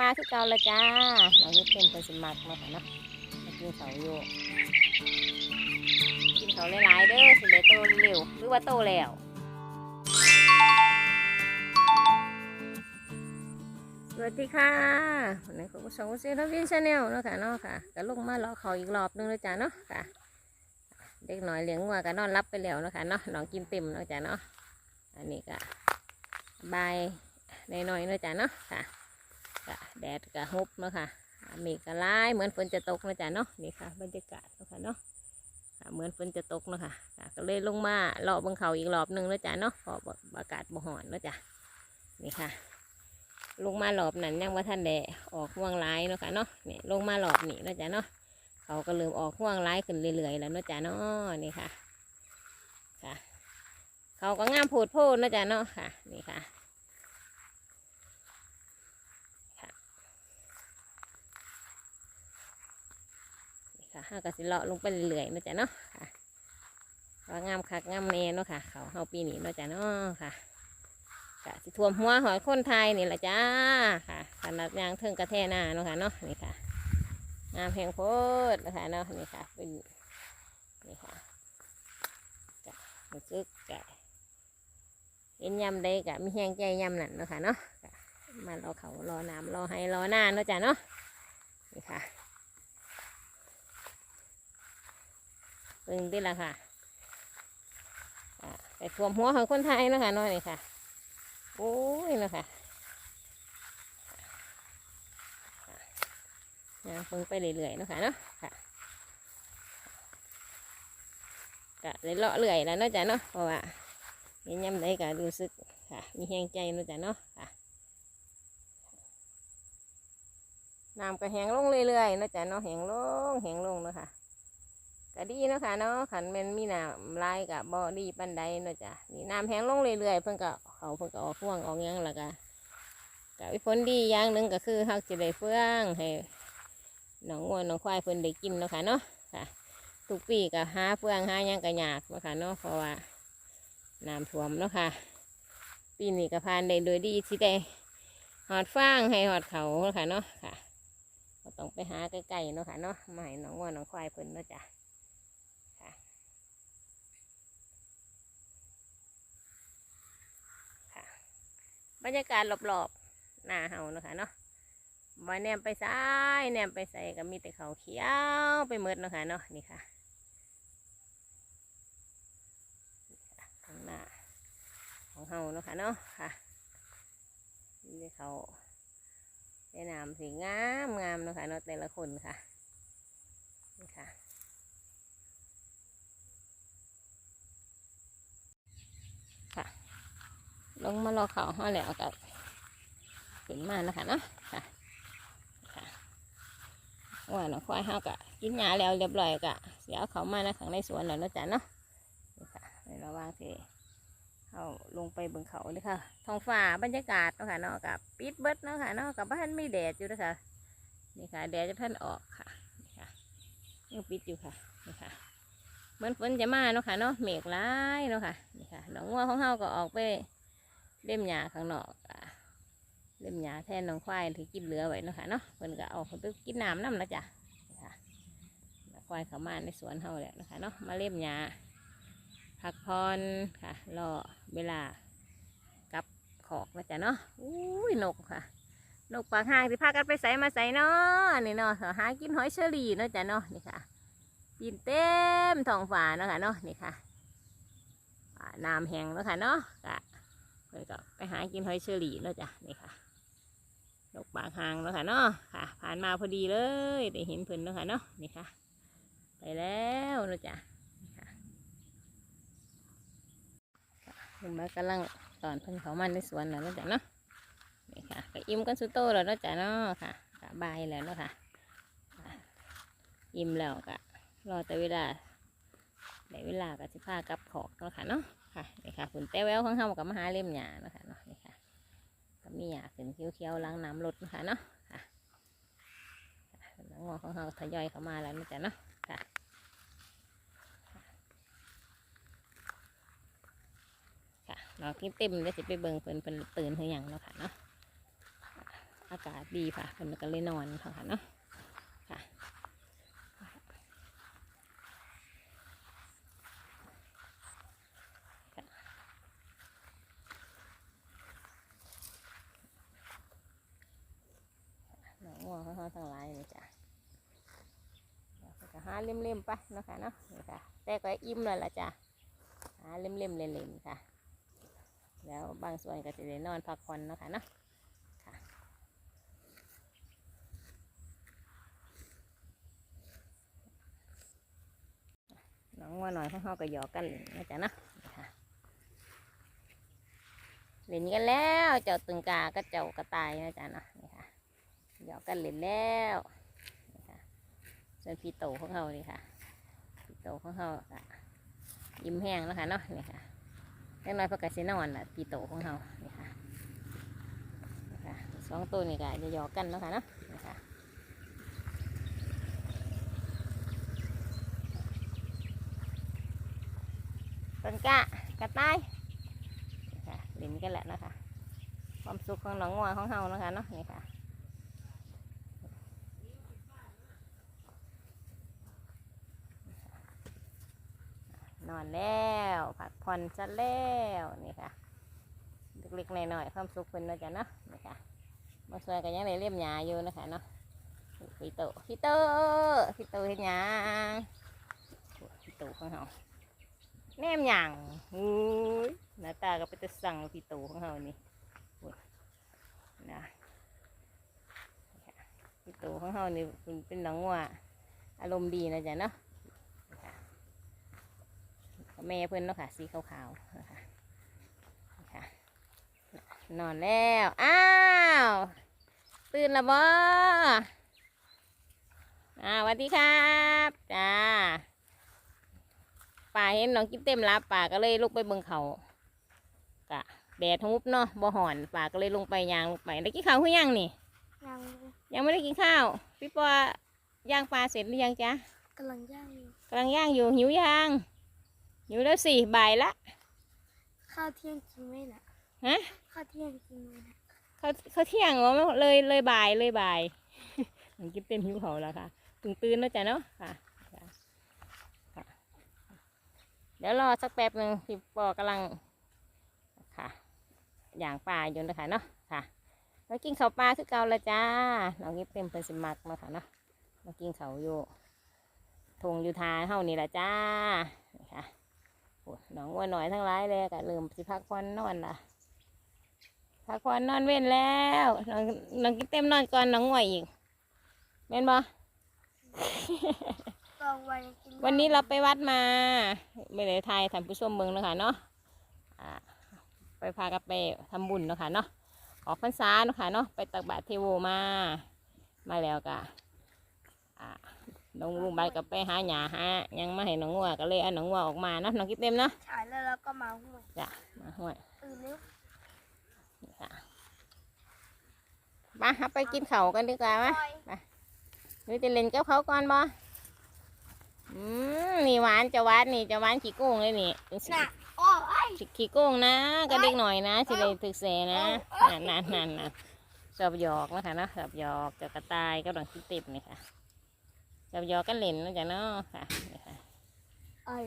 มาคือเก่าละจ้าเราเฮ็ดเต็มเป็นสมัครมาค่ะเนาะกินเขาอยู่กินเขาหลายๆเด้อสิได้โตเร็วหรือว่าโตแล้วสวัสดีค่ะวันนี้คุณผู้ชมเซนวินชาแนลเนาะค่ะเนาะค่ะก็ลงมาเลาะเขาอีกรอบนึงแล้วจ้าเนาะค่ะ เด็กหน่อยเลี้ยงวัวก็นอนรับไปแล้วเนาะค่ะเนาะน้องกินเต็มเนาะจ้าเนาะอันนี้ก็บายในน้อยเนาะจ้าเนาะค่ะ ก็แดดก็ฮุบเนาะค่ะเมฆก็ร้ายเหมือนฝนจะตกนะจ๊ะเนาะนี่ค่ะบรรยากาศเนาะค่ะเนาะค่ะเหมือนฝนจะตกเนาะค่ะก็เลยลงมาเลาะบังเขาอีกรอบหนึ่งนะจ๊ะเนาะพออากาศบ่หอนเนาะจ๊ะนี่ค่ะ ลงมารอบนั้นยังว่าท่านแดออกห่วงร้ายเนาะค่ะเนาะนี่ลงมารอบนี้นะจ๊ะเนาะเขาก็เริ่มออกห่วงร้ายขึ้นเรื่อยๆแล้วเนาะจ๊ะเนาะนี่ค่ะค่ะ เขาก็งามโพดโพดเนาะจ๊ะเนาะค่ะ นี่ค่ะ ค่ะห้าก็สิเลาะลงไปเรื่อยๆนะจ๊ะเนาะค่ะว่างามคักงามเนเนาะค่ะ เขาเฮาปีนี้เนาะจ๊ะเนาะค่ะกะสิท่วมหัวหอยคนไทยนี่แหละจ้าค่ะขนาดยางเทิงกระแทหน้าเนาะค่ะเนาะนี่ค่ะ งามแพงโพดนะคะเนาะนี่ค่ะเป็นนี่ค่ะกะรู้สึกกะเห็นยำได้กะมีแห้งใจยำนั่นเนาะค่ะเนาะมารอเขารอน้ำรอให้รอหน้าเนาะจ๊ะเนาะนี่ค่ะ เบิ่งดิละค่ะอ่าไปท่วมหัวของคนไทยนะคะน้อยนี่ค่ะ โอ้ยนะค่ะย่างเบิ่งไปเรื่อยๆนะคะเนาะค่ะกะเลยเลาะเรื่อยแล้วเนาะจ๊ะเนาะเพราะว่าเห็นยำได้ก็รู้สึกค่ะ มีแห้งใจเนาะจ๊ะเนาะค่ะน้ำก็แห้งลงเรื่อยๆเนาะจ๊ะเนาะแห้งลงแห้งลงเนาะค่ะ ก็ดีเนาะค่ะเนาะขันมันมีน้ำลายกับบ่ดีปันใดเนาะจ้ะนี่น้ำแห้งลงเรื่อยๆเพิ่นก็เขาเพิ่นก็ออกพ่วงออกยังแล้วก็ก็มีผลดีอย่างหนึ่งก็คือเฮาจะได้เฟื่องให้หนองงัวน้องควายเพิ่นได้กินเนาะค่ะเนาะค่ะทุกปีก็หาเฟื่องหายังก็ยากเนาะค่ะเนาะเพราะว่าน้ำท่วมเนาะค่ะ ปีนี้ก็ผ่านได้โดยดีที่ได้หอดฟางให้หอดเขาเนาะค่ะเนาะค่ะต้องไปหาใกล้ๆเนาะค่ะเนาะมาให้น้องงัวน้องควายเพิ่นเนาะจ้ะ บรรยากาศรอบๆหน้าเฮานะคะเนาะบ่แนมไปซ้ายแนมไปใส่ก็มีแต่เขาเขียวไปหมดนะคะเนาะนี่ค่ะข้างหน้าของเฮาเนาะค่ะเนาะค่ะมีแต่เขาได้น้ำสีงามงามเนาะค่ะเนาะแต่ละคนค่ะนี่ค่ะ ลงมารอเขาห้อแล้วก็ขึ้นมานะคะเนาะค่ะว่าน้องควายเฮาก็กินหญ้าแล้วเรียบร้อยก็เสียเอาเขามาในข้างในสวนแล้วนะจ๊ะเนาะนี่ค่ะในระหว่างที่เขาลงไปบิ่งเขาเลยค่ะท้องฟ้าบรรยากาศเนาะค่ะเนาะกับปิดเบิดเนาะค่ะเนาะกับบ้านไม่แดดอยู่นะคะนี่ค่ะแดดจะท่านออกค่ะนี่ค่ะยังปิดอยู่ค่ะนี่ค่ะเหมือนฝนจะมาเนาะค่ะเนาะเมฆร้ายเนาะค่ะนี่ค่ะน้องงัวของเฮาก็ออกไป เล่มหญ้าข้างนอกอะเล่มหญ้าแทนน้องควายที่กินเหลือไว้นะคะเนาะเพิ่นก็เอาไปกินน้ำน้ำนะจ๊ะค่ะควายเขามาในสวนเฮาแล้วนะคะเนาะมาเล่มหญ้าพักผ่อนค่ะรอเวลากับขอกนะจ๊ะเนาะอุ้ยนกค่ะนกปากห่างที่พากันไปใส่มาใส่เนาะนี่เนาะหากินหอยเชอรี่เนาะจ๊ะเนาะนี่ค่ะปีนเต็มท้องฟ้าเนาะค่ะเนาะนี่ค่ะน้ำแห้งเนาะค่ะเนาะ พิ่นก็ไปหากินหอยเชอรี่เนาะจ้ะนี่ค่ะดอกบางหางเนาะค่ะเนาะค่ะ ผ่านมาพอดีเลยได้เห็นเพิ่นเนาะค่ะเนาะนี่ค่ะ ไปแล้วเนาะจ้ะนี่ค่ะเพิ่นมากำลังตอนเพิ่นเขามันในสวนแล้วเนาะจ้ะเนาะนี่ค่ะก็อิ่มกันสุดโตแล้วเนาะจ้ะเนาะค่ะก็บายแล้วเนาะค่ะค่ะอิ่มแล้วก็รอแต่เวลาได้เวลาก็สิพากลับขอกเนาะค่ะเนาะ ค่ะนี่ค่ะฝนแต่แววของเฮากับมหาเล่มหญ้านะคะเนาะนี่ค่ะก็มีหญ้าขึ้นเขียวๆล้างน้ำรดนะคะเนาะค่ะค่ะแล้วงอของเฮาทยอยเข้ามาแล้วนะจ๊ะเนาะค่ะค่ะเรากินเต็มเดี๋ยสิไปเบิ่งเพิ่นเพิ่นตื่นหรือยังเนาะค่ะเนาะอากาศดีค่ะเพิ่นก็เลยนอนค่ะเนาะ หนองงัวเขาทั้งหลายนี่จ้ะแล้วก็หา เล่มๆไปเนาะคะเนาะนี่ค่ะแต่ก็อิ่มเลยละจ้ะหาเล่มๆเล่มๆค่ะ แล้วบางส่วนก็จะได้นอนพักผ่อนนะคะเนาะหน้องงัวหน่อยของเขาก็หยอกกันนะจ๊ะเนาะเล่นกันแล้ว เจ้าตึงกาก็เจ้ากระต่ายนะจ๊ะเนาะนี่ค่ะหยอกกันเล่นแล้ว ส่วนพี่โตของเขานี่ค่ะพี่โตของเขาก็ยิ้มแห้งแล้วค่ะเนาะนี่ค่ะเล็กน้อยพอกกสินอนล่ะพี่โตของเขานี่ค่ะสองตัวนี่ก็จะหยอกกันแล้วค่ะเนาะนี่ค่ะต้นกะกระต่ายนี่ค่ะเล่นกันแหละนะคะความสุขของหนองงัวของเฮานะคะเนาะนี่ค่ะ นอนแล้วพักผ่อนซะแล้วนี่ค่ะเล็กๆหน่อยๆความสุขเป็นนะจ๊ะเนาะนี่ค่ะบางส่วนก็ยังได้เลี่ยมหยาอยู่นะคะเนาะพี่โตพี่โตพี่โตเห็นหยังพี่โตของเราแนมหยังอุ้ยหน้าตาก็เป็นตะสั่งพี่โตของเรานี่ยนะนี่ค่ะพี่โตของเรานี่เป็นหนังว่าอารมณ์ดีนะจ๊ะเนาะ แม่เพื่อนเนาะค่ะ สีขาวๆนะคะนี่ค่ะนอนแล้ว อ้าว ตื่นแล้วบ่อ่าสวัสดีครับจ้าป่าเห็นน้องกิ๊บเต็มรับป่าก็เลยลุกไปเบิ่งเขากะแดดฮุบเนาะบ่หอนป่าก็เลยลงไปยางลงไปได้กินข้าวหรือยังนี่ ยังยังไม่ได้กินข้าว พี่ปอย่างปลาเสร็จหรือยังจ๊ะกำลังย่างอยู่กำลังย่างอยู่หิวยัง หิวแล้วสิบ่ายละข้าวเที่ยงกินไหมล่ะฮะข้าวเที่ยงกินไหมล่ะเขาเขาเที่ยงเหรอเลยเลยบ่ายเลยบ่ายหลังกินเต้นหิวเขาแล้วค่ะตื่นตื่นแล้วจ้ะเนาะค่ะค่ะค่ะ เดี๋ยวรอสักแป๊บหนึ่งพี่ปอกำลังค่ะ อย่างปลาอยู่นะคะเนาะค่ะมากินข้าวปลาคือเก่าและจ้าน้องกินเต็มเป็นสมักมาค่ะเนาะมากินเขาวอยู่ทงอยู่ทาเฮานี่แหละจ้านี่ค่ะโอ้ย น้องวัวหน่อยทั้งหลายเลยก็เริ่มสิพักผ่อนนอนละพักผ่อนนอนเว้นแล้วน้องน้องกินเต็มนอนก่อนน้องง่วยอีกเม่นบ่วันนี้เราไปวัดมาไม่ได้ทายท่านผู้ชมเมืองนะคะเนาะไปพากันไปทำบุญนะคะเนาะออกพรรษาเนาะคะเนาะไปตักบาตรเทโวมา มาแล้วก็อ่า น้องลุงบาก็ไปหาหยาหาหยังมาให้น้องงัวก็เลยเอาน้องงัวออกมาเนาะน้องกินเต็มเนาะฉายแล้วแล้วก็มาห่วยจ้ะมาห้วยตื่นเร็วค่ะมาครับไปกินข้าวกันดีกว่าไหมปล่อยหรือจะเล่นกับเขาก่อนบ่อืมนี่หวานจะหวานนี่จะหวานขี้โกงเลยนี่เป็นสิน่ะโอ้ยขี้โกงนะก็เด็กหน่อยนะสิเลยถึกเสนะนั่นนั่นนั่นนะชอบหยอกนะคะเนาะชอบหยอกเจะกระต่ายก็ดองคิดติบนี่ค่ะชอบห ยอกกันเล่นนะจ๊ะเนาะค่ะนี่ค่ะเอ้ย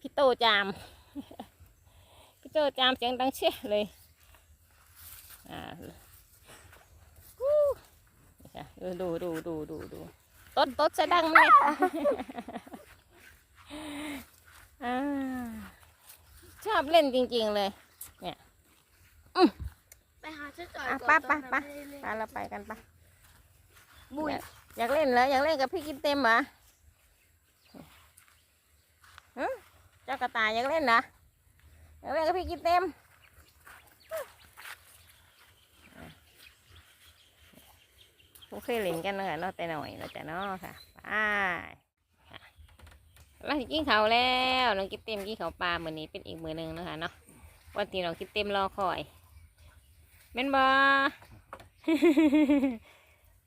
พี่โตจาม พี่โตจามเสียงดังเชี่ยเลยอ่าอู้นี่ค่ะดูดูดูดูดูดูตดตดจะดังไหมอ่าชอบเล่นจริง ๆเลยไปหาเจ้าจ่อยอะก่อนไปตอนไปนั้นม่ด้เล่นไปเราไปกันปะบุย อยากเล่นเหรออยากเล่นกับพี่กินเต็มเหรอฮะเจ้ากระต่ายอยากเล่นเหรออยากเล่นกับพี่กินเต็มพวกเคยเล่นกันเนาะเนาะแต่หน่อยเราจะเนาะค่ะไปเราสิกินเขาแล้วน้องกินเต็มกินเขาปลาเหมือนนี้เป็นอีกมือหนึ่งนะคะเนาะวันที่น้องกินเต็มรอคอยแม่นบอ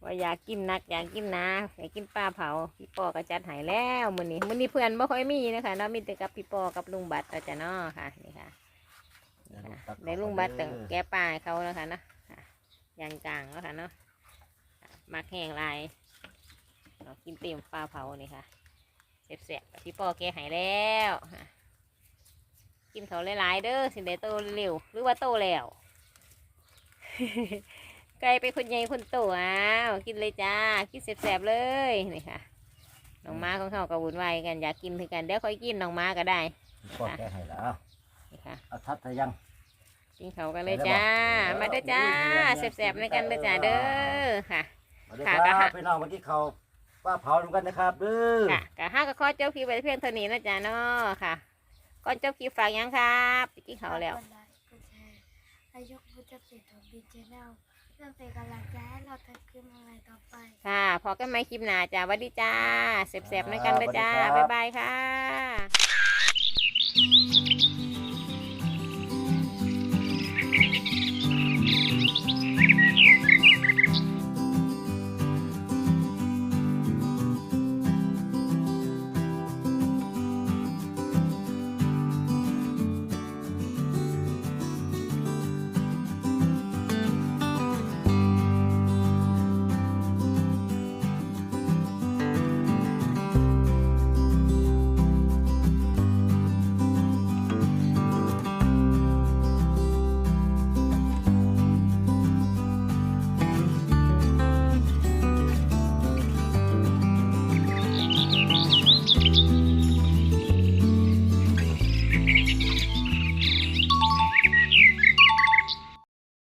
ว่าอยากกินนักอยากกินนะอยากกินปลาเผาพี่ปอก็จัดใหายแล้วมื้อนี้มื้อนี้เพื่อนบ่ค่อยมีนะคะเนาะมีแต่กับพี่ปอกับลุงบัตรเราจะเนาะค่ะนี่ค่ะได้ลุงบัตรตึงแกะปลาให้เขานะคะเนาะค่ะยางจางแล้วค่ะเนาะค่ะมักแห้งลายเรากินเต็มฟ้าเผานี่ค่ะเสบๆกับพี่ปอแกหายแล้วค่ะกินเขาวหลายๆเด้อสิได้โตเร็วหรือว่าโตแล้ว ไก่เป็นคนใหญ่คนโตอ้าวกินเลยจ้ากินแสบๆเลยนี่ค่ะน้องม้าของเขาก็วุ่นวายกันอยากกินคือกันเดี๋ยวค่อยกินน้องม้าก็ได้พ่อแกให้แล้วนี่ค่ะเอาทัดทะยังกินเขาวกันเลยจ้า มาเด้อจ้าแสบๆในกันเด้อจ้าเด้อค่ะมาเด้อค่ะคก็รัค่ะบพี่น้องเมื่อกี้เขาว่าเผาทำกันนะครับเด้อค่ะกะห้าก็ขอเจ้าคลิปไว้เพียงเท่านี้นะจ๊ะเนาะค่ะก่อนเจ้าคลิปฝากหยังครับไปกินเขาวแล้วกดไลค์กดแชร์ให้ยกมือจับเสียงของบีเจแนล เพื่อเป็นกำลังใจให้เราทำคลิปอะไรต่อไปค่ะ พอกันไหมคลิปหน้าจ้าหวัสดีจ้าแสบๆในกันเด้อจ้าบ๊ายบายค่ะ